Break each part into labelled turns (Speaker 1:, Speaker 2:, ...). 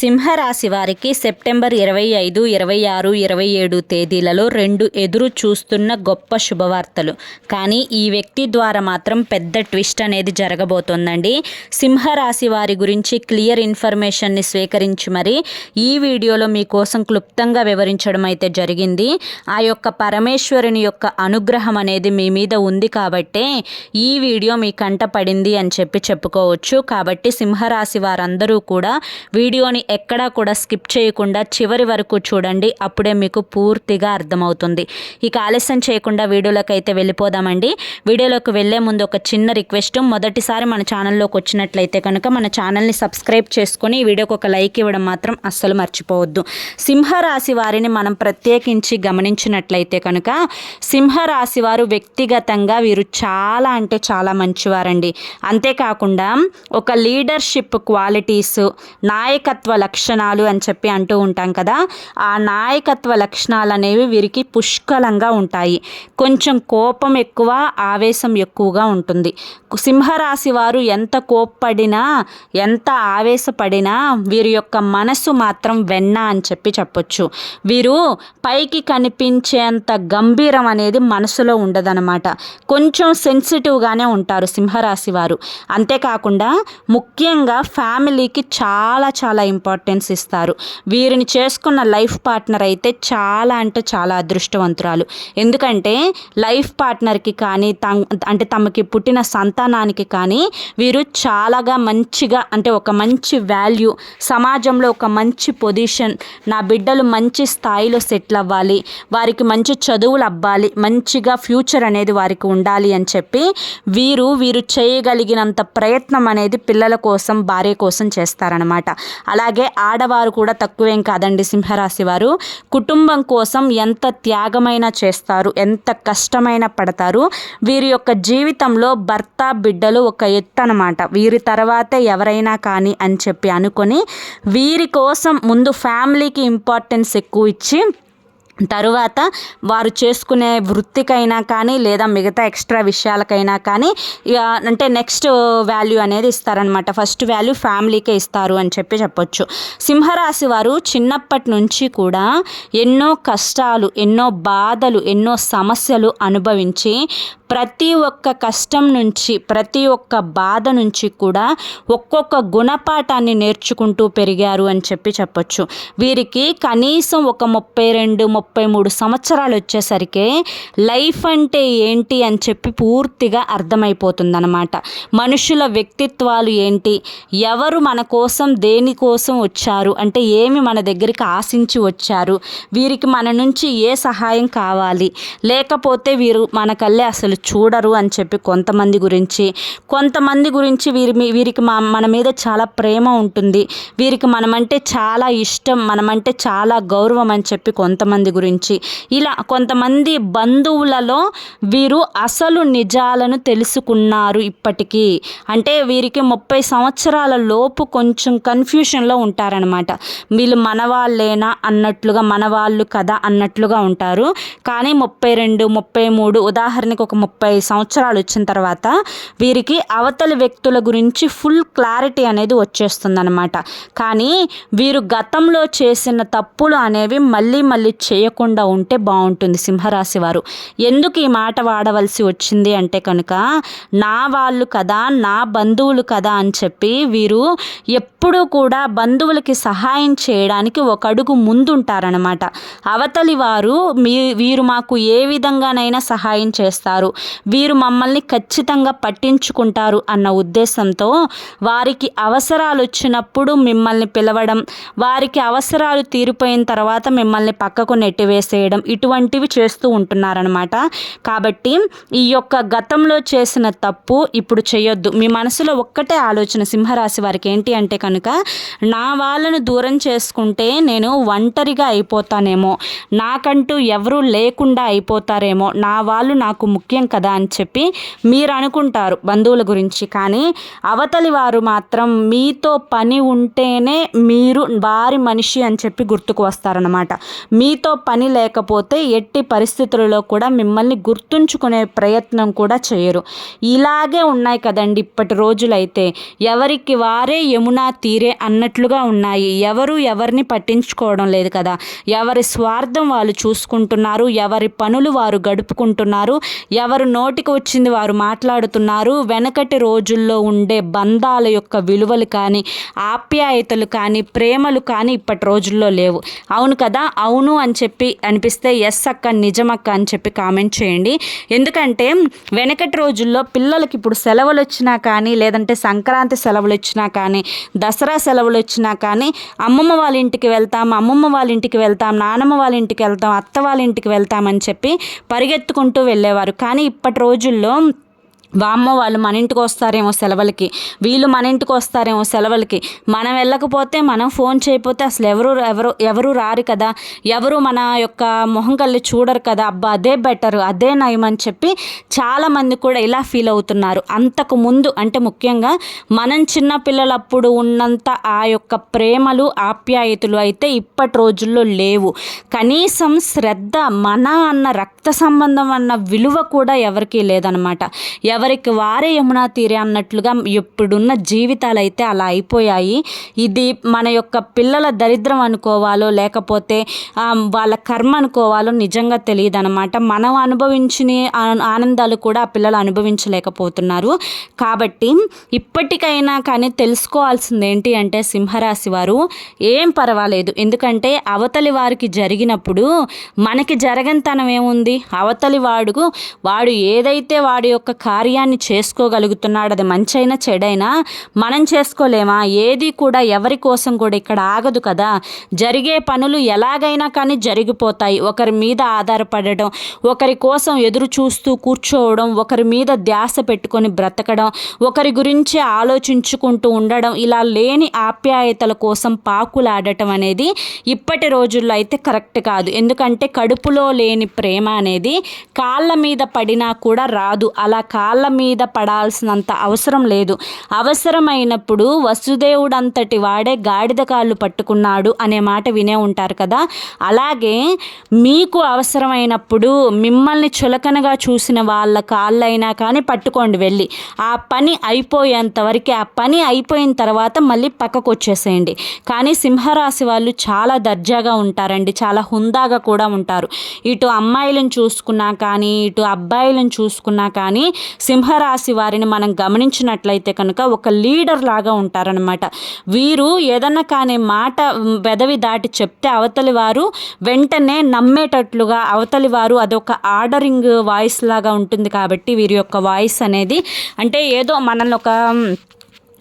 Speaker 1: సింహరాశి వారికి సెప్టెంబర్ ఇరవై ఐదు ఇరవై ఆరు ఇరవై ఏడు తేదీలలో రెండు ఎదురు చూస్తున్న గొప్ప శుభవార్తలు. కానీ ఈ వ్యక్తి ద్వారా మాత్రం పెద్ద ట్విస్ట్ అనేది జరగబోతోందండి. సింహరాశి వారి గురించి క్లియర్ ఇన్ఫర్మేషన్ని స్వీకరించి మరి ఈ వీడియోలో మీకోసం క్లుప్తంగా వివరించడం అయితే జరిగింది. ఆ యొక్క పరమేశ్వరుని యొక్క అనుగ్రహం అనేది మీ మీద ఉంది కాబట్టే ఈ వీడియో మీ కంట పడింది అని చెప్పి చెప్పుకోవచ్చు. కాబట్టి సింహరాశి వారందరూ కూడా వీడియోని ఎక్కడా కూడా స్కిప్ చేయకుండా చివరి వరకు చూడండి. అప్పుడే మీకు పూర్తిగా అర్థమవుతుంది. ఇక ఆలస్యం చేయకుండా వీడియోలోకి అయితే వెళ్ళిపోదామండి. వీడియోలోకి వెళ్ళే ముందు ఒక చిన్న రిక్వెస్ట్. మొదటిసారి మన ఛానల్లోకి వచ్చినట్లయితే కనుక మన ఛానల్ని సబ్స్క్రైబ్ చేసుకొని ఈ వీడియోకి ఒక లైక్ ఇవ్వడం మాత్రం అస్సలు మర్చిపోవద్దు. సింహరాశి వారిని మనం ప్రత్యేకించి గమనించినట్లయితే కనుక సింహరాశి వారు వ్యక్తిగతంగా వీరు చాలా అంటే చాలా మంచివారండి. అంతేకాకుండా ఒక లీడర్షిప్ క్వాలిటీస్ నాయకత్వ లక్షణాలు అని చెప్పి అంటూ ఉంటాం కదా ఆ నాయకత్వ లక్షణాలు అనేవి వీరికి పుష్కలంగా ఉంటాయి. కొంచెం కోపం ఎక్కువ ఆవేశం ఎక్కువగా ఉంటుంది. సింహరాశి వారు ఎంత కోప్పడినా ఎంత ఆవేశపడినా వీరి యొక్క మనసు మాత్రం వెన్న అని చెప్పి చెప్పొచ్చు. వీరు పైకి కనిపించేంత గంభీరం అనేది మనసులో ఉండదనమాట కొంచెం సెన్సిటివ్గానే ఉంటారు సింహరాశి వారు. అంతేకాకుండా ముఖ్యంగా ఫ్యామిలీకి చాలా చాలా ఇంపార్టెన్స్ ఇస్తారు. వీరిని చేసుకున్న లైఫ్ పార్ట్నర్ అయితే చాలా అంటే చాలా అదృష్టవంతురాలు. ఎందుకంటే లైఫ్ పార్ట్నర్కి కానీ తం- అంటే తమకి పుట్టిన సంతానానికి కానీ వీరు చాలాగా మంచిగా అంటే ఒక మంచి వాల్యూ సమాజంలో ఒక మంచి పొజిషన్ నా బిడ్డలు మంచి స్థాయిలో సెటిల్ అవ్వాలి వారికి మంచి చదువులు అవ్వాలి మంచిగా ఫ్యూచర్ అనేది వారికి ఉండాలి అని చెప్పి వీరు వీరు చేయగలిగినంత ప్రయత్నం అనేది పిల్లల కోసం భార్య కోసం చేస్తారనమాట అలాగే ఆడవారు కూడా తక్కువేం కాదండి సింహరాశి వారు. కుటుంబం కోసం ఎంత త్యాగమైనా చేస్తారు ఎంత కష్టమైనా పడతారు. వీరి యొక్క జీవితంలో భర్త బిడ్డలు ఒక ఎత్తు అనమాట వీరి తర్వాతే ఎవరైనా కానీ అని చెప్పి అనుకొని వీరి కోసం ముందు ఫ్యామిలీకి ఇంపార్టెన్స్ ఎక్కువ ఇచ్చి తరువాత వారు చేసుకునే వృత్తికైనా కానీ లేదా మిగతా ఎక్స్ట్రా విషయాలకైనా కానీ ఇక అంటే నెక్స్ట్ వాల్యూ అనేది ఇస్తారనమాట ఫస్ట్ వాల్యూ ఫ్యామిలీకే ఇస్తారు అని చెప్పి చెప్పొచ్చు. సింహరాశి వారు చిన్నప్పటి నుంచి కూడా ఎన్నో కష్టాలు ఎన్నో బాధలు ఎన్నో సమస్యలు అనుభవించి ప్రతి ఒక్క కష్టం నుంచి ప్రతి ఒక్క బాధ నుంచి కూడా ఒక్కొక్క గుణపాఠాన్ని నేర్చుకుంటూ పెరిగారు అని చెప్పి చెప్పొచ్చు. వీరికి కనీసం ఒక ముప్పై రెండు ముప్పై మూడు సంవత్సరాలు వచ్చేసరికి లైఫ్ అంటే ఏంటి అని చెప్పి పూర్తిగా అర్థమైపోతుందన్నమాట. మనుషుల వ్యక్తిత్వాలు ఏంటి? ఎవరు మన కోసం దేనికోసం వచ్చారు? అంటే ఏమి మన దగ్గరికి ఆశించి వచ్చారు? వీరికి మన నుంచి ఏ సహాయం కావాలి? లేకపోతే వీరు మన కళ్ళే అసలు చూడరు అని చెప్పి కొంతమంది గురించి కొంతమంది గురించి వీరి మీ- వీరికి మా మన మీద చాలా ప్రేమ ఉంటుంది. వీరికి మనమంటే చాలా ఇష్టం మనమంటే చాలా గౌరవం అని చెప్పి కొంతమంది గురించి. ఇలా కొంతమంది బంధువులలో వీరు అసలు నిజాలను తెలుసుకున్నారు ఇప్పటికీ. అంటే వీరికి ముప్పై సంవత్సరాల లోపు కొంచెం కన్ఫ్యూషన్లో ఉంటారనమాట వీళ్ళు మనవాళ్ళేనా అన్నట్లుగా మనవాళ్ళు కదా అన్నట్లుగా ఉంటారు. కానీ ముప్పై రెండు ముప్పై మూడు ఉదాహరణకు ఒక ముప్పై సంవత్సరాలు వచ్చిన తర్వాత వీరికి అవతలి వ్యక్తుల గురించి ఫుల్ క్లారిటీ అనేది వచ్చేస్తుందన్నమాట. కానీ వీరు గతంలో చేసిన తప్పులు అనేవి మళ్ళీ మళ్ళీ చేయకుండా ఉంటే బాగుంటుంది సింహరాశి వారు. ఎందుకు ఈ మాట వాడవలసి వచ్చింది అంటే కనుక నా వాళ్ళు కదా నా బంధువులు కదా అని చెప్పి వీరు ఎప్పుడూ కూడా బంధువులకి సహాయం చేయడానికి ఒక అడుగు ముందుంటారనమాట అవతలి వారు మీ వీరు మాకు ఏ విధంగానైనా సహాయం చేస్తారు. వీరు మమ్మల్ని ఖచ్చితంగా పట్టించుకుంటారు అన్న ఉద్దేశంతో వారికి అవసరాలు వచ్చినప్పుడు మిమ్మల్ని పిలవడం వారికి అవసరాలు తీరిపోయిన తర్వాత మిమ్మల్ని పక్కకు నెట్టివేసేయడం ఇటువంటివి చేస్తూ ఉంటున్నారనమాట కాబట్టి ఈ యొక్క గతంలో చేసిన తప్పు ఇప్పుడు చేయొద్దు. మీ మనసులో ఒక్కటే ఆలోచన సింహరాశి వారికి ఏంటి అంటే కనుక నా వాళ్ళను దూరం చేసుకుంటే నేను ఒంటరిగా అయిపోతానేమో. నాకంటూ ఎవరూ లేకుండా అయిపోతారేమో. నా వాళ్ళు నాకు ముఖ్యం కదా అని చెప్పి మీరు అనుకుంటారు బంధువుల గురించి. కానీ అవతలి వారు మాత్రం మీతో పని ఉంటేనే మీరు వారి మనిషి అని చెప్పి గుర్తుకు వస్తారనమాట మీతో పని లేకపోతే ఎట్టి పరిస్థితులలో కూడా మిమ్మల్ని గుర్తుంచుకునే ప్రయత్నం కూడా చేయరు. ఇలాగే ఉన్నాయి కదండి ఇప్పటి రోజులైతే. ఎవరికి వారే యమునా తీరే అన్నట్లుగా ఉన్నాయి. ఎవరు ఎవరిని పట్టించుకోవడం లేదు కదా. ఎవరి స్వార్థం వాళ్ళు చూసుకుంటున్నారు ఎవరి పనులు వారు గడుపుకుంటున్నారు ఎవరి ఎవరు నోటికి వచ్చింది వారు మాట్లాడుతున్నారు. వెనకటి రోజుల్లో ఉండే బంధాల యొక్క విలువలు కానీ ఆప్యాయతలు కానీ ప్రేమలు కానీ ఇప్పటి రోజుల్లో లేవు. అవును కదా? అవును అని చెప్పి అనిపిస్తే ఎస్ అక్క నిజమక్క అని చెప్పి కామెంట్ చేయండి. ఎందుకంటే వెనకటి రోజుల్లో పిల్లలకి ఇప్పుడు సెలవులు వచ్చినా కానీ లేదంటే సంక్రాంతి సెలవులు వచ్చినా కానీ దసరా సెలవులు వచ్చినా కానీ అమ్మమ్మ వాళ్ళ ఇంటికి వెళ్తాం అమ్మమ్మ వాళ్ళ ఇంటికి వెళ్తాం నానమ్మ వాళ్ళ ఇంటికి వెళ్తాం అత్త వాళ్ళ ఇంటికి వెళ్తామని చెప్పి పరిగెత్తుకుంటూ వెళ్ళేవారు. కానీ ఇప్పటి రోజుల్లో వామ్మ వాళ్ళు మన ఇంటికి వస్తారేమో సెలవులకి. వీళ్ళు మన ఇంటికి వస్తారేమో సెలవులకి. మనం వెళ్ళకపోతే మనం ఫోన్ చేయకపోతే అసలు ఎవరు ఎవరు ఎవరు రారు కదా. ఎవరు మన యొక్క మొహం కళ్ళు చూడరు కదా. అబ్బా అదే బెటర్ అదే నయం అని చెప్పి చాలామంది కూడా ఇలా ఫీల్ అవుతున్నారు. అంతకు ముందు అంటే ముఖ్యంగా మనం చిన్న పిల్లలప్పుడు ఉన్నంత ఆ యొక్క ప్రేమలు ఆప్యాయతలు అయితే ఇప్పటి రోజుల్లో లేవు. కనీసం శ్రద్ధ మన అన్న రక్త సంబంధం అన్న విలువ కూడా ఎవరికీ లేదనమాట. ఎవరికి వారే యమునా తీరే అన్నట్లుగా ఇప్పుడున్న జీవితాలు అయితే అలా అయిపోయాయి. ఇది మన యొక్క పిల్లల దరిద్రం అనుకోవాలో లేకపోతే వాళ్ళ కర్మ అనుకోవాలో నిజంగా తెలియదు అనమాట మనం అనుభవించిన ఆ- ఆనందాలు కూడా ఆ పిల్లలు అనుభవించలేకపోతున్నారు. కాబట్టి ఇప్పటికైనా కానీ తెలుసుకోవాల్సింది ఏంటి అంటే సింహరాశి వారు ఏం పర్వాలేదు. ఎందుకంటే అవతలి వారికి జరిగినప్పుడు మనకి జరగనితనం ఏముంది? అవతలి వాడుకు వాడు ఏదైతే వాడి యొక్క కార్యాన్ని చేసుకోగలుగుతున్నాడు అది మంచైనా చెడైనా మనం చేసుకోలేమా? ఏది కూడా ఎవరి కోసం కూడా ఇక్కడ ఆగదు కదా. జరిగే పనులు ఎలాగైనా కానీ జరిగిపోతాయి. ఒకరి మీద ఆధారపడడం ఒకరి కోసం ఎదురు చూస్తూ కూర్చోవడం ఒకరి మీద ధ్యాస పెట్టుకొని బ్రతకడం ఒకరి గురించి ఆలోచించుకుంటూ ఉండడం ఇలా లేని ఆప్యాయతల కోసం పాకులాడటం అనేది ఇప్పటి రోజుల్లో అయితే కరెక్ట్ కాదు. ఎందుకంటే కడుపులో లేని ప్రేమ అనేది కాళ్ళ మీద పడినా కూడా రాదు. అలా కాళ్ళ మీద పడాల్సినంత అవసరం లేదు. అవసరమైనప్పుడు వసుదేవుడు అంతటి వాడే గాడిద కాళ్ళు పట్టుకున్నాడు అనే మాట వినే ఉంటారు కదా. అలాగే మీకు అవసరమైనప్పుడు మిమ్మల్ని చులకనగా చూసిన వాళ్ళ కాళ్ళైనా కానీ పట్టుకోండి వెళ్ళి. ఆ పని అయిపోయేంత వరకు ఆ పని అయిపోయిన తర్వాత మళ్ళీ పక్కకు వచ్చేసేయండి కానీ సింహరాశి వాళ్ళు చాలా దర్జాగా ఉంటారండి. చాలా హుందాగా కూడా ఉంటారు. ఇటు అమ్మాయిలను చూసుకున్నా కానీ ఇటు అబ్బాయిలను చూసుకున్నా కానీ సింహరాశి వారిని మనం గమనించినట్లయితే కనుక ఒక లీడర్ లాగా ఉంటారనమాట వీరు ఏదన్నా కానీ మాట పెదవి దాటి చెప్తే అవతలి వారు వెంటనే నమ్మేటట్లుగా అవతలి వారు అదొక ఆర్డరింగ్ వాయిస్ లాగా ఉంటుంది కాబట్టి వీరి యొక్క వాయిస్ అనేది అంటే ఏదో మనల్ని ఒక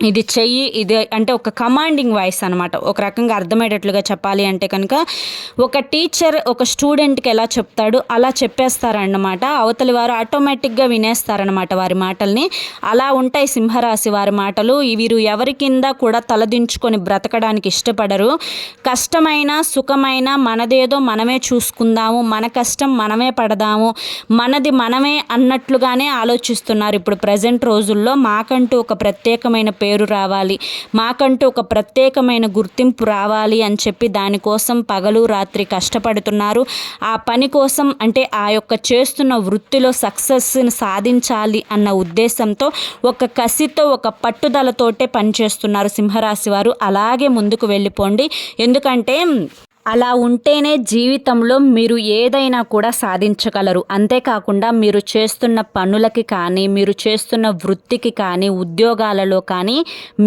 Speaker 1: ఇది చెయ్యి ఇది అంటే ఒక కమాండింగ్ వాయిస్ అనమాట ఒక రకంగా అర్థమయ్యేటట్లుగా చెప్పాలి అంటే కనుక ఒక టీచర్ ఒక స్టూడెంట్కి ఎలా చెప్తాడు అలా చెప్పేస్తారన్నమాట. అవతలి వారు ఆటోమేటిక్గా వినేస్తారనమాట వారి మాటల్ని. అలా ఉంటాయి సింహరాశి వారి మాటలు. వీరు ఎవరి కింద కూడా తలదించుకొని బ్రతకడానికి ఇష్టపడరు. కష్టమైన సుఖమైన మనదేదో మనమే చూసుకుందాము. మన కష్టం మనమే పడదాము. మనది మనమే అన్నట్లుగానే ఆలోచిస్తున్నారు ఇప్పుడు ప్రజెంట్ రోజుల్లో. మాకంటూ ఒక ప్రత్యేకమైన పేరు పేరు రావాలి. మాకంటూ ఒక ప్రత్యేకమైన గుర్తింపు రావాలి అని చెప్పి దానికోసం పగలు రాత్రి కష్టపడుతున్నారు. ఆ పని కోసం అంటే ఆ యొక్క చేస్తున్న వృత్తిలో సక్సెస్ని సాధించాలి అన్న ఉద్దేశంతో ఒక కసితో ఒక పట్టుదలతోటే పనిచేస్తున్నారు సింహరాశి వారు. అలాగే ముందుకు వెళ్ళిపోండి. ఎందుకంటే అలా ఉంటేనే జీవితంలో మీరు ఏదైనా కూడా సాధించగలరు. అంతేకాకుండా మీరు చేస్తున్న పనులకి కానీ మీరు చేస్తున్న వృత్తికి కానీ ఉద్యోగాలలో కానీ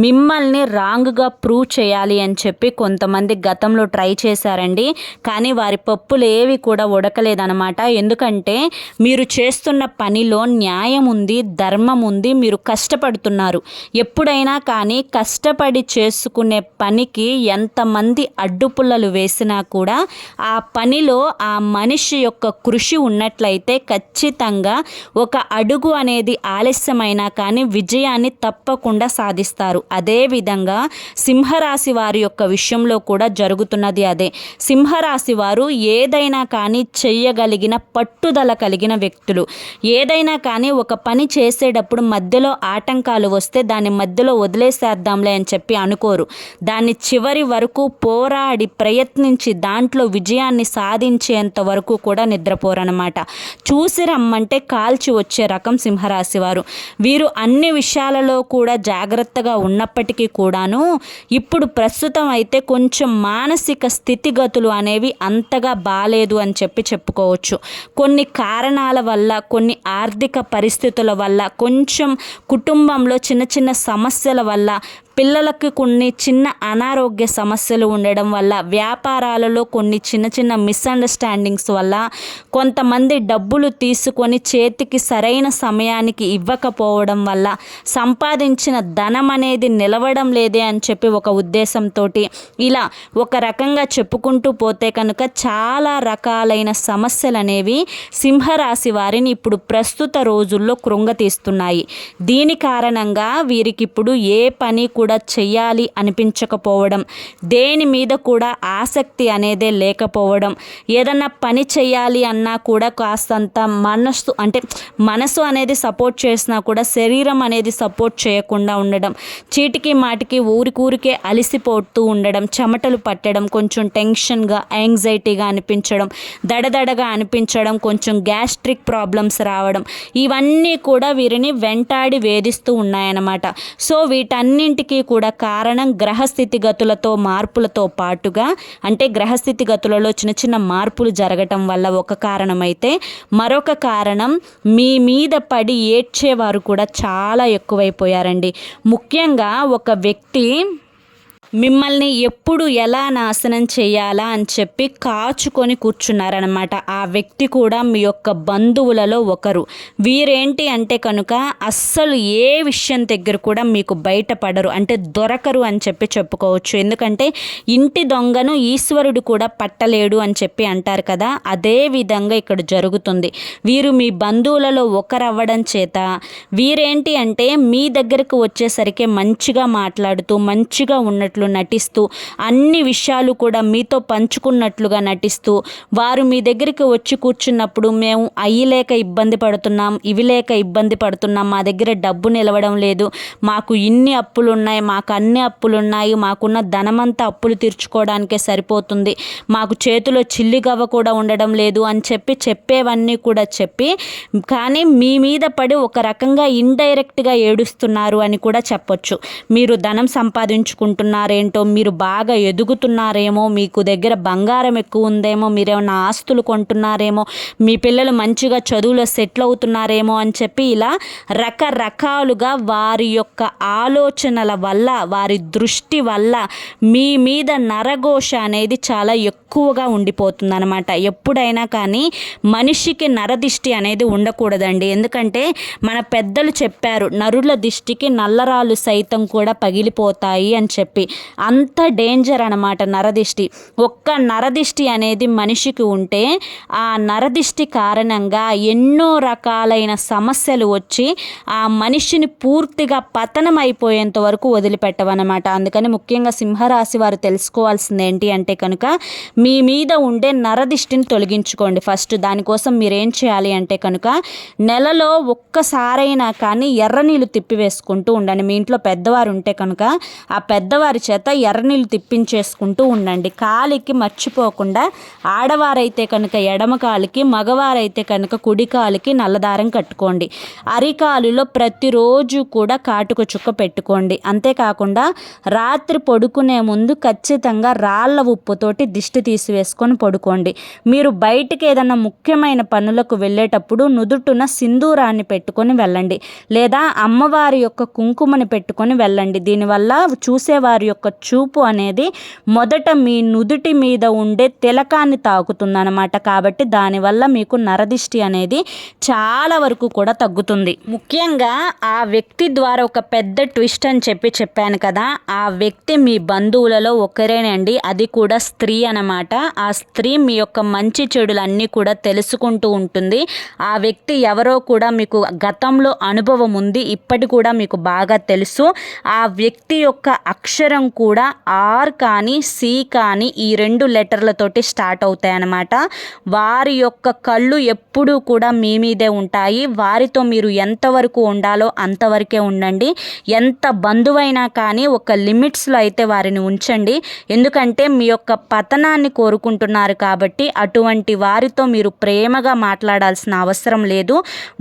Speaker 1: మిమ్మల్ని రాంగ్గా ప్రూవ్ చేయాలి అని చెప్పి కొంతమంది గతంలో ట్రై చేశారండి. కానీ వారి పప్పులు ఏవి కూడా ఉడకలేదన్నమాట. ఎందుకంటే మీరు చేస్తున్న పనిలో న్యాయం ఉంది ధర్మం ఉంది మీరు కష్టపడుతున్నారు. ఎప్పుడైనా కానీ కష్టపడి చేసుకునే పనికి ఎంతమంది అడ్డుపుల్లలు చేసినా కూడా ఆ పనిలో ఆ మనిషి యొక్క కృషి ఉన్నట్లయితే ఖచ్చితంగా ఒక అడుగు అనేది ఆలస్యమైనా కానీ విజయాన్ని తప్పకుండా సాధిస్తారు. అదేవిధంగా సింహరాశి వారి యొక్క విషయంలో కూడా జరుగుతున్నది అదే. సింహరాశి వారు ఏదైనా కానీ చెయ్యగలిగిన పట్టుదల కలిగిన వ్యక్తులు. ఏదైనా కానీ ఒక పని చేసేటప్పుడు మధ్యలో ఆటంకాలు వస్తే దాన్ని మధ్యలో వదిలేసేద్దాంలే అని చెప్పి అనుకోరు. దాన్ని చివరి వరకు పోరాడి ప్రయత్నించి ప్రయత్నించి దాంట్లో విజయాన్ని సాధించేంత వరకు కూడా నిద్రపోరనమాట చూసి రమ్మంటే కాల్చి వచ్చే రకం సింహరాశి వారు. వీరు అన్ని విషయాలలో కూడా జాగ్రత్తగా ఉన్నప్పటికీ కూడాను ఇప్పుడు ప్రస్తుతం అయితే కొంచెం మానసిక స్థితిగతులు అనేవి అంతగా బాలేదు అని చెప్పి చెప్పుకోవచ్చు. కొన్ని కారణాల వల్ల కొన్ని ఆర్థిక పరిస్థితుల వల్ల కొంచెం కుటుంబంలో చిన్న చిన్న సమస్యల వల్ల పిల్లలకు కొన్ని చిన్న అనారోగ్య సమస్యలు ఉండడం వల్ల వ్యాపారాలలో కొన్ని చిన్న చిన్న మిస్అండర్స్టాండింగ్స్ వల్ల కొంతమంది డబ్బులు తీసుకొని చేతికి సరైన సమయానికి ఇవ్వకపోవడం వల్ల సంపాదించిన ధనం అనేది నిలవడం లేదే అని చెప్పి ఒక ఉద్దేశంతో ఇలా ఒక రకంగా చెప్పుకుంటూ పోతే కనుక చాలా రకాలైన సమస్యలు అనేవి సింహరాశి వారిని ఇప్పుడు ప్రస్తుత రోజుల్లో కృంగతీస్తున్నాయి. దీని కారణంగా వీరికి ఇప్పుడు ఏ పని కూడా కూడా చెయ్యాలి అనిపించకపోవడం దేని మీద కూడా ఆసక్తి అనేదే లేకపోవడం. ఏదన్నా పని చేయాలి అన్నా కూడా కాస్తంత మనస్సు అంటే మనసు అనేది సపోర్ట్ చేసినా కూడా శరీరం అనేది సపోర్ట్ చేయకుండా ఉండడం చీటికి మాటికి ఊరికూరికే అలిసిపోతూ ఉండడం చెమటలు పట్టడం కొంచెం టెన్షన్గా యాంగ్జైటీగా అనిపించడం దడదడగా అనిపించడం కొంచెం గ్యాస్ట్రిక్ ప్రాబ్లమ్స్ రావడం ఇవన్నీ కూడా వీరిని వెంటాడి వేధిస్తూ ఉన్నాయన్నమాట. సో వీటన్నింటికి కూడా కారణం గ్రహస్థితిగతులతో మార్పులతో పాటుగా అంటే గ్రహస్థితిగతులలో చిన్న చిన్న మార్పులు జరగటం వల్ల ఒక కారణమైతే మరొక కారణం మీ మీద పడి ఏడ్చేవారు కూడా చాలా ఎక్కువైపోయారండి. ముఖ్యంగా ఒక వ్యక్తి మిమ్మల్ని ఎప్పుడు ఎలా నాశనం చేయాలా అని చెప్పి కాచుకొని కూర్చున్నారనమాట ఆ వ్యక్తి కూడా మీ యొక్క బంధువులలో ఒకరు. వీరేంటి అంటే కనుక అస్సలు ఏ విషయం దగ్గర కూడా మీకు బయటపడరు. అంటే దొరకరు అని చెప్పి చెప్పుకోవచ్చు. ఎందుకంటే ఇంటి దొంగను ఈశ్వరుడు కూడా పట్టలేడు అని చెప్పి అంటారు కదా అదే విధంగా ఇక్కడ జరుగుతుంది. వీరు మీ బంధువులలో ఒకరవ్వడం చేత వీరేంటి అంటే మీ దగ్గరకు వచ్చేసరికి మంచిగా మాట్లాడుతూ మంచిగా ఉన్నట్లు చేస్తున్నట్లు నటిస్తూ అన్ని విషయాలు కూడా మీతో పంచుకున్నట్లుగా నటిస్తూ వారు మీ దగ్గరికి వచ్చి కూర్చున్నప్పుడు మేము అయ్యి లేక ఇబ్బంది పడుతున్నాం ఇవి లేక ఇబ్బంది పడుతున్నాం మా దగ్గర డబ్బు నిలవడం లేదు మాకు ఇన్ని అప్పులు ఉన్నాయి మాకు అన్ని అప్పులు ఉన్నాయి మాకున్న ధనమంతా అప్పులు తీర్చుకోవడానికే సరిపోతుంది మాకు చేతిలో చిల్లిగవ్వ కూడా ఉండడం లేదు అని చెప్పి చెప్పేవన్నీ కూడా చెప్పి కానీ మీ మీద పడి ఒక రకంగా ఇండైరెక్ట్గా ఏడుస్తున్నారు అని కూడా చెప్పొచ్చు. మీరు ధనం సంపాదించుకుంటున్నారు ఏంటో మీరు బాగా ఎదుగుతున్నారేమో మీకు దగ్గర బంగారం ఎక్కువ ఉందేమో మీరేమన్నా ఆస్తులు కొంటున్నారేమో మీ పిల్లలు మంచిగా చదువులో సెటిల్ అవుతున్నారేమో అని చెప్పి ఇలా రకరకాలుగా వారి యొక్క ఆలోచనల వల్ల వారి దృష్టి వల్ల మీ మీద నరఘోష అనేది చాలా ఎక్కువగా ఉండిపోతుంది అనమాట ఎప్పుడైనా కానీ మనిషికి నరదిష్టి అనేది ఉండకూడదండి. ఎందుకంటే మన పెద్దలు చెప్పారు నరుల దిష్టికి నల్లరాలు సైతం కూడా పగిలిపోతాయి అని చెప్పి. అంత డేంజర్ అనమాట నరదిష్టి. ఒక్క నరదిష్టి అనేది మనిషికి ఉంటే ఆ నరదిష్టి కారణంగా ఎన్నో రకాలైన సమస్యలు వచ్చి ఆ మనిషిని పూర్తిగా పతనం అయిపోయేంత వరకు వదిలిపెట్టవన్నమాట. అందుకని ముఖ్యంగా సింహరాశి వారు తెలుసుకోవాల్సింది ఏంటి అంటే కనుక మీ మీద ఉండే నరదిష్టిని తొలగించుకోండి ఫస్ట్. దానికోసం మీరేం చేయాలి అంటే కనుక నెలలో ఒక్కసారైనా కానీ ఎర్ర నీళ్ళు తిప్పివేసుకుంటూ ఉండండి. మీ ఇంట్లో పెద్దవారు ఉంటే కనుక ఆ పెద్దవారి చేత ఎర్రనీళ్ళు తిప్పించేసుకుంటూ ఉండండి. కాలికి మర్చిపోకుండా ఆడవారైతే కనుక ఎడమ కాలికి మగవారైతే కనుక కుడి కాలికి నల్లదారం కట్టుకోండి. అరికాలులో ప్రతిరోజు కూడా కాటుక చుక్క పెట్టుకోండి. అంతేకాకుండా రాత్రి పడుకునే ముందు ఖచ్చితంగా రాళ్ళ ఉప్పుతోటి దిష్టి తీసివేసుకొని పడుకోండి. మీరు బయటికి ఏదైనా ముఖ్యమైన పనులకు వెళ్ళేటప్పుడు నుదుటున సింధూరాన్ని పెట్టుకొని వెళ్ళండి. లేదా అమ్మవారి యొక్క కుంకుమని పెట్టుకొని వెళ్ళండి. దీనివల్ల చూసేవారి యొక్క చూపు అనేది మొదట మీ నుదుటి మీద ఉండే తిలకాన్ని తాకుతుందనమాట కాబట్టి దానివల్ల మీకు నరదిష్టి అనేది చాలా వరకు కూడా తగ్గుతుంది. ముఖ్యంగా ఆ వ్యక్తి ద్వారా ఒక పెద్ద ట్విస్ట్ అని చెప్పి చెప్పాను కదా ఆ వ్యక్తి మీ బంధువులలో ఒకరేనండి. అది కూడా స్త్రీ అనమాట ఆ స్త్రీ మీ యొక్క మంచి చెడులన్నీ కూడా తెలుసుకుంటూ ఉంటుంది. ఆ వ్యక్తి ఎవరో కూడా మీకు గతంలో అనుభవం ఉంది ఇప్పటి కూడా మీకు బాగా తెలుసు. ఆ వ్యక్తి యొక్క అక్షరం అక్షరం కూడా ఆర్ కానీ సి కానీ ఈ రెండు లెటర్లతోటి స్టార్ట్ అవుతాయి అన్నమాట వారి యొక్క కళ్ళు ఎప్పుడూ కూడా మీ మీదే ఉంటాయి. వారితో మీరు ఎంతవరకు ఉండాలో అంతవరకే ఉండండి. ఎంత బంధువైనా కానీ ఒక లిమిట్స్లో అయితే వారిని ఉంచండి. ఎందుకంటే మీ యొక్క పతనాన్ని కోరుకుంటున్నారు కాబట్టి అటువంటి వారితో మీరు ప్రేమగా మాట్లాడాల్సిన అవసరం లేదు.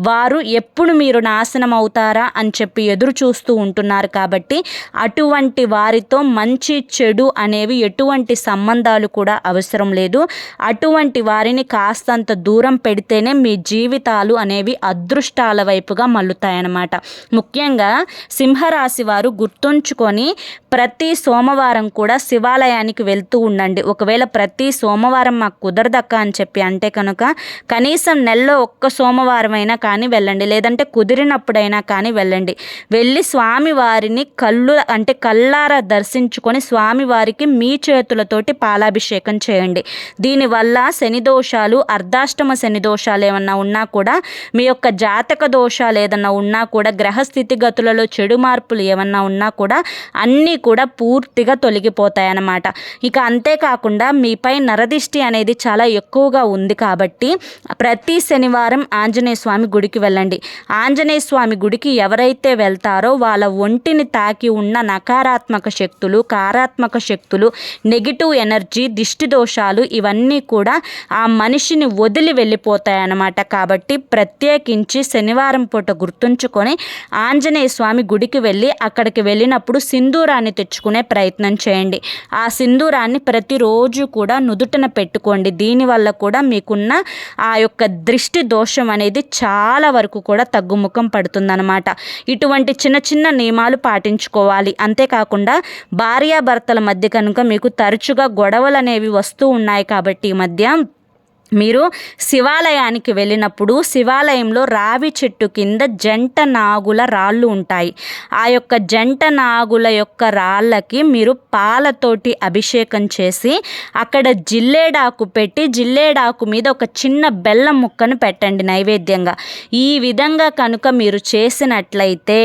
Speaker 1: వారు ఎప్పుడు మీరు నాశనం అవుతారా అని చెప్పి ఎదురు చూస్తూ ఉంటున్నారు కాబట్టి అటువంటి వారితో మంచి చెడు అనేవి ఎటువంటి సంబంధాలు కూడా అవసరం లేదు. అటువంటి వారిని కాస్తంత దూరం పెడితేనే మీ జీవితాలు అనేవి అదృష్టాల వైపుగా మల్లుతాయన్నమాట. ముఖ్యంగా సింహరాశి వారు గుర్తుంచుకొని ప్రతి సోమవారం కూడా శివాలయానికి వెళ్తూ ఉండండి. ఒకవేళ ప్రతి సోమవారం మాకు కుదరదక్క అని చెప్పి అంటే కనుక కనీసం నెలలో ఒక్క సోమవారం అయినా కానీ వెళ్ళండి. లేదంటే కుదిరినప్పుడైనా కానీ వెళ్ళండి. వెళ్ళి స్వామి వారిని కళ్ళు అంటే కళ్ళారా దర్శించుకొని స్వామి వారికి మీ చేతులతోటి పాలాభిషేకం చేయండి. దీనివల్ల శని దోషాలు అర్ధాష్టమ శని దోషాలు ఏమన్నా ఉన్నా కూడా మీ యొక్క జాతక దోషాలు ఏదన్నా ఉన్నా కూడా గ్రహ స్థితిగతులలో చెడు మార్పులు ఏమన్నా ఉన్నా కూడా అన్నీ కూడా పూర్తిగా తొలగిపోతాయి అన్నమాట ఇక అంతేకాకుండా మీపై నరదిష్టి అనేది చాలా ఎక్కువగా ఉంది కాబట్టి ప్రతి శనివారం ఆంజనేయ స్వామి గుడికి వెళ్ళండి. ఆంజనేయ స్వామి గుడికి ఎవరైతే వెళ్తారో వాళ్ళ ఒంటిని తాకి ఉన్న నకారాత్మక శక్తి శక్తులు కారాత్మక శక్తులు నెగిటివ్ ఎనర్జీ దిష్టి దోషాలు ఇవన్నీ కూడా ఆ మనిషిని వదిలి వెళ్ళిపోతాయి అన్నమాట కాబట్టి ప్రత్యేకించి శనివారం పూట గుర్తుంచుకొని ఆంజనేయ స్వామి గుడికి వెళ్ళి అక్కడికి వెళ్ళినప్పుడు సింధూరాన్ని తెచ్చుకునే ప్రయత్నం చేయండి. ఆ సింధూరాన్ని ప్రతిరోజు కూడా నుదుటన పెట్టుకోండి. దీనివల్ల కూడా మీకున్న ఆ యొక్క దృష్టి దోషం అనేది చాలా వరకు కూడా తగ్గుముఖం పడుతుందన్నమాట. ఇటువంటి చిన్న చిన్న నియమాలు పాటించుకోవాలి. అంతేకాకుండా భార్యాభర్తల మధ్య కనుక మీకు తరచుగా గొడవలు అనేవి వస్తూ ఉన్నాయి కాబట్టి ఈ మధ్య మీరు శివాలయానికి వెళ్ళినప్పుడు శివాలయంలో రావి చెట్టు కింద జంట నాగుల రాళ్ళు ఉంటాయి. ఆ యొక్క జంట నాగుల యొక్క రాళ్ళకి మీరు పాలతోటి అభిషేకం చేసి అక్కడ జిల్లేడాకు పెట్టి జిల్లేడాకు మీద ఒక చిన్న బెల్లం ముక్కను పెట్టండి నైవేద్యంగా. ఈ విధంగా కనుక మీరు చేసినట్లయితే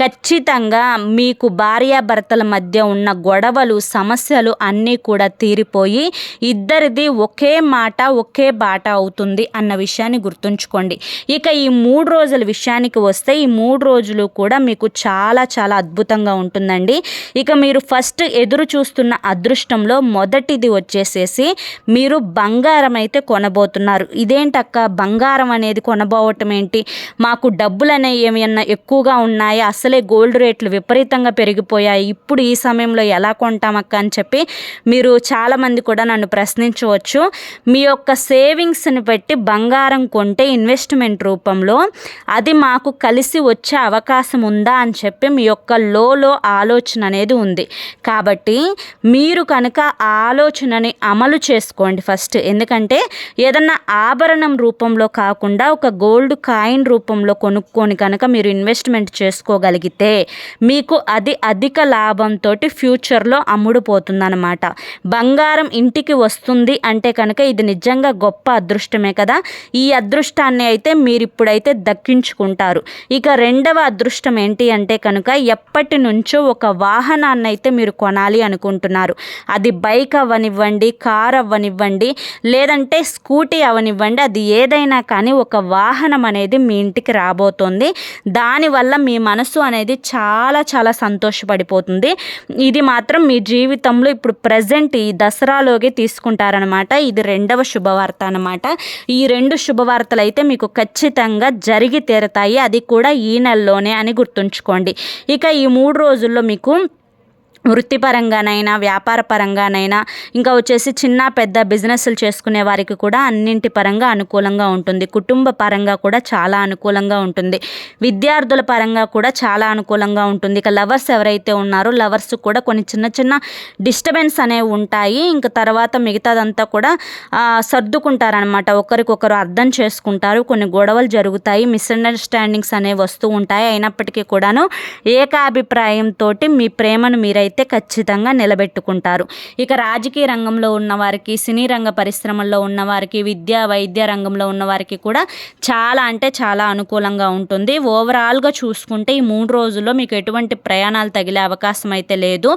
Speaker 1: ఖచ్చితంగా మీకు భార్యాభర్తల మధ్య ఉన్న గొడవలు సమస్యలు అన్నీ కూడా తీరిపోయి ఇద్దరిది ఒకే మాట ఒకే బాట అవుతుంది అన్న విషయాన్ని గుర్తుంచుకోండి. ఇక ఈ మూడు రోజుల విషయానికి వస్తే ఈ మూడు రోజులు కూడా మీకు చాలా చాలా అద్భుతంగా ఉంటుందండి. ఇక మీరు ఫస్ట్ ఎదురు చూస్తున్న అదృష్టంలో మొదటిది వచ్చేసేసి మీరు బంగారం అయితే కొనబోతున్నారు. ఇదేంటక్క? బంగారం అనేది కొనబోవటం ఏంటి? మాకు డబ్బులు అనేవి ఏమైనా ఎక్కువగా ఉన్నాయి? అసలే గోల్డ్ రేట్లు విపరీతంగా పెరిగిపోయాయి. ఇప్పుడు ఈ సమయంలో ఎలా కొంటామక్క అని చెప్పి మీరు చాలామంది కూడా నన్ను ప్రశ్నించవచ్చు. మీ యొక్క సేవింగ్స్ని పెట్టి బంగారం కొంటే ఇన్వెస్ట్మెంట్ రూపంలో అది మాకు కలిసి వచ్చే అవకాశం ఉందా అని చెప్పి మీ యొక్క లోలో ఆలోచన అనేది ఉంది. కాబట్టి మీరు కనుక ఆలోచనని అమలు చేసుకోండి ఫస్ట్. ఎందుకంటే ఏదన్నా ఆభరణం రూపంలో కాకుండా ఒక గోల్డ్ కాయిన్ రూపంలో కొనుక్కొని కనుక మీరు ఇన్వెస్ట్మెంట్ చేసుకోగలిగితే మీకు అది అధిక లాభంతో ఫ్యూచర్లో అమ్ముడుపోతుందన్నమాట. బంగారం ఇంటికి వస్తుంది అంటే కనుక ఇది నిజంగా గొప్ప అదృష్టమే కదా? ఈ అదృష్టాన్ని అయితే మీరు ఇప్పుడైతే దక్కించుకుంటారు. ఇక రెండవ అదృష్టం ఏంటి అంటే కనుక ఎప్పటి నుంచో ఒక వాహనాన్ని అయితే మీరు కొనాలి అనుకుంటున్నారు. అది బైక్ అవ్వనివ్వండి కార్ అవ్వనివ్వండి లేదంటే స్కూటీ అవనివ్వండి అది ఏదైనా కానీ ఒక వాహనం అనేది మీ ఇంటికి రాబోతోంది. దానివల్ల మీ మనసు అనేది చాలా చాలా సంతోషపడిపోతుంది. ఇది మాత్రం మీ జీవితంలో ఇప్పుడు ప్రజెంట్ ఈ దసరాలోకి తీసుకుంటారనమాట ఇది రెండవ శుభవార్త. అనమాట ఈ రెండు శుభవార్తలు అయితే మీకు ఖచ్చితంగా జరిగి తీరతాయి. అది కూడా ఈ నెలలోనే అని గుర్తుంచుకోండి. ఇక ఈ మూడు రోజుల్లో మీకు వృత్తిపరంగానైనా వ్యాపార పరంగానైనా ఇంకా వచ్చేసి చిన్న పెద్ద బిజినెస్లు చేసుకునే వారికి కూడా అన్నింటి పరంగా అనుకూలంగా ఉంటుంది. కుటుంబ పరంగా కూడా చాలా అనుకూలంగా ఉంటుంది. విద్యార్థుల పరంగా కూడా చాలా అనుకూలంగా ఉంటుంది. ఇక లవర్స్ ఎవరైతే ఉన్నారో లవర్స్ కూడా కొన్ని చిన్న చిన్న డిస్టర్బెన్స్ అనేవి ఉంటాయి. ఇంకా తర్వాత మిగతాదంతా కూడా సర్దుకుంటారనమాట ఒకరికొకరు అర్థం చేసుకుంటారు. కొన్ని గొడవలు జరుగుతాయి. మిస్అండర్స్టాండింగ్స్ అనేవి వస్తూ ఉంటాయి. అయినప్పటికీ కూడాను ఏకాభిప్రాయంతో మీ ప్రేమను మీరైతే అయితే ఖచ్చితంగా నిలబెట్టుకుంటారు. ఇక రాజకీయ రంగంలో ఉన్నవారికి సినీ రంగ పరిశ్రమల్లో ఉన్నవారికి విద్యా వైద్య రంగంలో ఉన్నవారికి కూడా చాలా అంటే చాలా అనుకూలంగా ఉంటుంది. ఓవరాల్గా చూసుకుంటే ఈ మూడు రోజుల్లో మీకు ఎటువంటి ప్రయాణాలు తగిలే అవకాశం అయితే లేదు.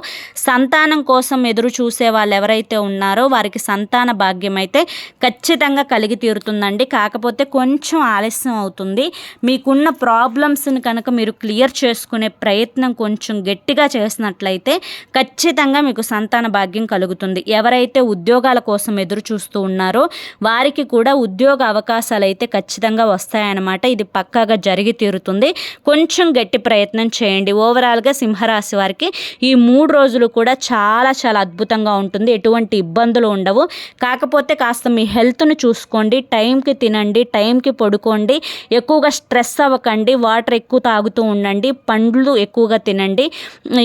Speaker 1: సంతానం కోసం ఎదురు చూసే వాళ్ళు ఎవరైతే ఉన్నారో వారికి సంతాన భాగ్యం అయితే ఖచ్చితంగా కలిగి తీరుతుందండి. కాకపోతే కొంచెం ఆలస్యం అవుతుంది. మీకున్న ప్రాబ్లమ్స్ని కనుక మీరు క్లియర్ చేసుకునే ప్రయత్నం కొంచెం గట్టిగా చేసినట్లయితే ఖచ్చితంగా మీకు సంతాన భాగ్యం కలుగుతుంది. ఎవరైతే ఉద్యోగాల కోసం ఎదురు చూస్తూ ఉన్నారో వారికి కూడా ఉద్యోగ అవకాశాలు అయితే ఖచ్చితంగా వస్తాయన్నమాట. ఇది పక్కాగా జరిగి తీరుతుంది. కొంచెం గట్టి ప్రయత్నం చేయండి. ఓవరాల్గా సింహరాశి వారికి ఈ మూడు రోజులు కూడా చాలా చాలా అద్భుతంగా ఉంటుంది. ఎటువంటి ఇబ్బందులు ఉండవు. కాకపోతే కాస్త మీ హెల్త్ను చూసుకోండి. టైంకి తినండి. టైంకి పడుకోండి. ఎక్కువగా స్ట్రెస్ అవ్వకండి. వాటర్ ఎక్కువ తాగుతూ ఉండండి. పండ్లు ఎక్కువగా తినండి.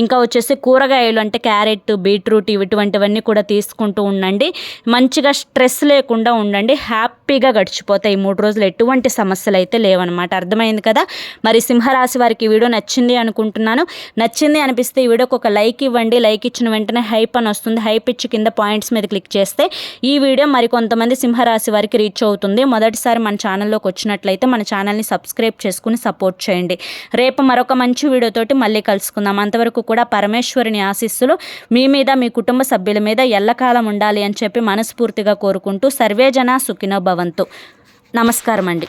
Speaker 1: ఇంకా వచ్చేసి కూరగాయలు అంటే క్యారెట్ బీట్రూట్ ఇటువంటివన్నీ కూడా తీసుకుంటూ ఉండండి. మంచిగా స్ట్రెస్ లేకుండా ఉండండి. హ్యాపీగా గడిచిపోతాయి మూడు రోజులు. ఎటువంటి సమస్యలు అయితే లేవన్నమాట. అర్థమైంది కదా? మరి సింహరాశి వారికి వీడియో నచ్చింది అనుకుంటున్నాను. నచ్చింది అనిపిస్తే ఈ వీడియోకి ఒక లైక్ ఇవ్వండి. లైక్ ఇచ్చిన వెంటనే హైప్ అని వస్తుంది. హైప్ ఇచ్చి కింద పాయింట్స్ మీద క్లిక్ చేస్తే ఈ వీడియో మరి కొంతమంది సింహరాశి వారికి రీచ్ అవుతుంది. మొదటిసారి మన ఛానల్లోకి వచ్చినట్లయితే మన ఛానల్ని సబ్స్క్రైబ్ చేసుకుని సపోర్ట్ చేయండి. రేపు మరొక మంచి వీడియోతోటి మళ్ళీ కలుసుకుందాం. అంతవరకు కూడా పరమేశ్వరుని ఆశీస్సులు మీ మీద మీ కుటుంబ సభ్యుల మీద ఎల్లకాలం ఉండాలి అని చెప్పి మనస్ఫూర్తిగా కోరుకుంటూ సర్వేజన సుఖినో భవంతు. నమస్కారం అండి